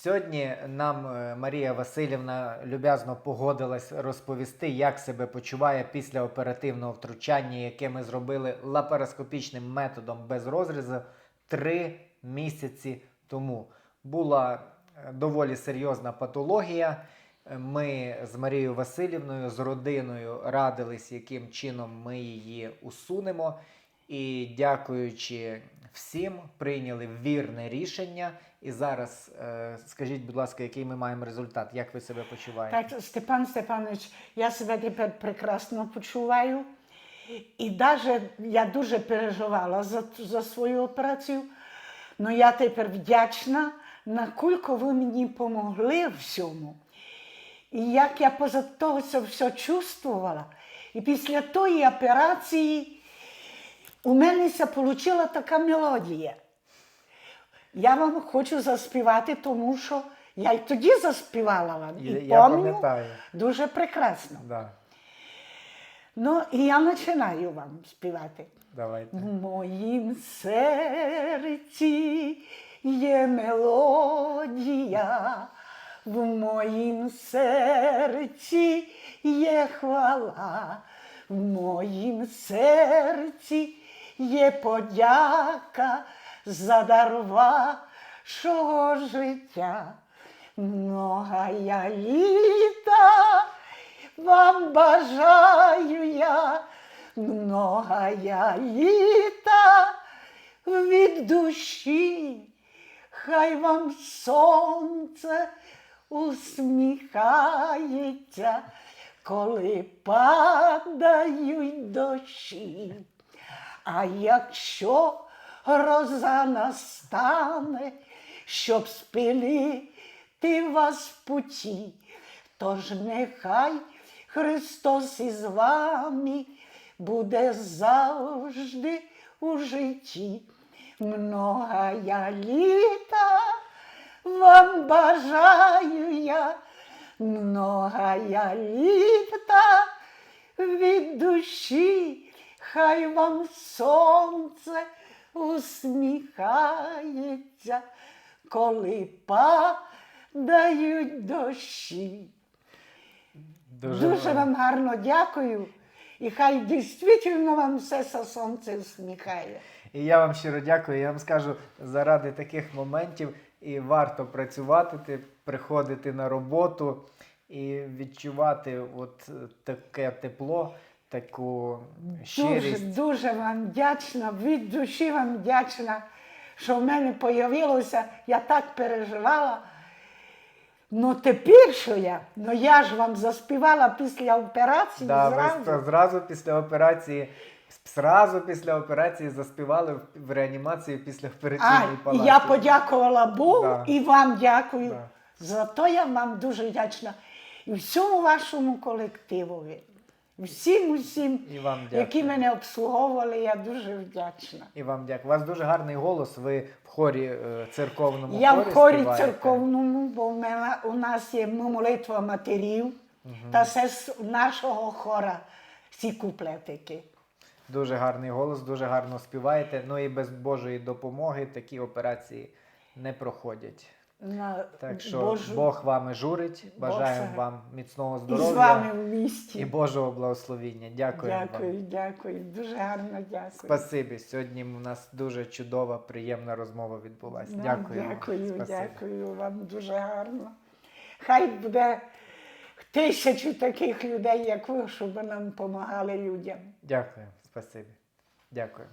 Сьогодні нам е, Марія Васильівна люб'язно погодилась розповісти, як себе почуває після оперативного втручання, яке ми зробили лапароскопічним методом без розрізу три місяці тому. Була е, доволі серйозна патологія. Ми з Марією Васильівною, з родиною радились, яким чином ми її усунемо. І дякуючи всім, прийняли вірне рішення. І зараз е, скажіть, будь ласка, який ми маємо результат? Як ви себе почуваєте? Так, Степан Степанович, я себе тепер прекрасно почуваю. І навіть я дуже переживала за, за свою операцію. але я тепер вдячна, наскільки ви мені допомогли всьому. І як я поза того все чувствувала. І після тої операції у мене вийшла така мелодія. Я вам хочу заспівати, тому що я й тоді заспівала вам. І Я- пам'ятаю. дуже прекрасно. Да, Ну, і я починаю вам співати. давайте. В моїм серці є мелодія, в моїм серці є хвала, в моїм серці є подяка за дар вашого життя. Многая літа вам бажаю я, многая літа від душі, хай вам сонце усміхається, коли падають дощі. А якщо гроза настане, щоб спинити вас в путі, тож нехай Христос із вами буде завжди у житті. Многая літа вам бажаю я, многая літа від душі, хай вам сонце усміхається, коли падають дощі. Дуже, вам гарно дякую. І хай дійсно вам все сонце усміхає. І я вам щиро дякую. Я вам скажу, заради таких моментів і варто працювати, приходити на роботу і відчувати от е, таке тепло, таку Дуже, щирість. дуже вам вдячна, від душі вам вдячна, що в мене появилося, я так переживала. Ну тепер що я? Ну я ж вам заспівала після операції Да, зразу. ст- зразу після операції, зразу після операції заспівали в, реанімації після операційної палати. я подякувала Богу Да. і вам дякую. Да. За то я вам дуже вдячна. І всьому вашому колективові, всім усім, І вам дякую. які мене обслуговували, я дуже вдячна. І вам дякую. У вас дуже гарний голос. Ви в хорі е, церковному Я хорі в хорі співаєте. церковному, бо в мене, у нас є молитва матерів, та це з нашого хора ці куплетики. Дуже гарний голос, дуже гарно співаєте. Ну і без Божої допомоги такі операції не проходять. На Так що Божу- Бог вами журить. Бажаємо це- вам міцного і здоров'я з вами в місті. і Божого благословіння. Дякую. Дякую, вам. дякую, дуже гарно дякую. Спасибі. Сьогодні у нас дуже чудова, приємна розмова відбулася. Ну, Дякую. Дякую, Спасибі. дякую вам дуже гарно. Хай буде тисячу таких людей, як ви, щоб нам допомагали людям. Дякую. Спасибі. Дякую.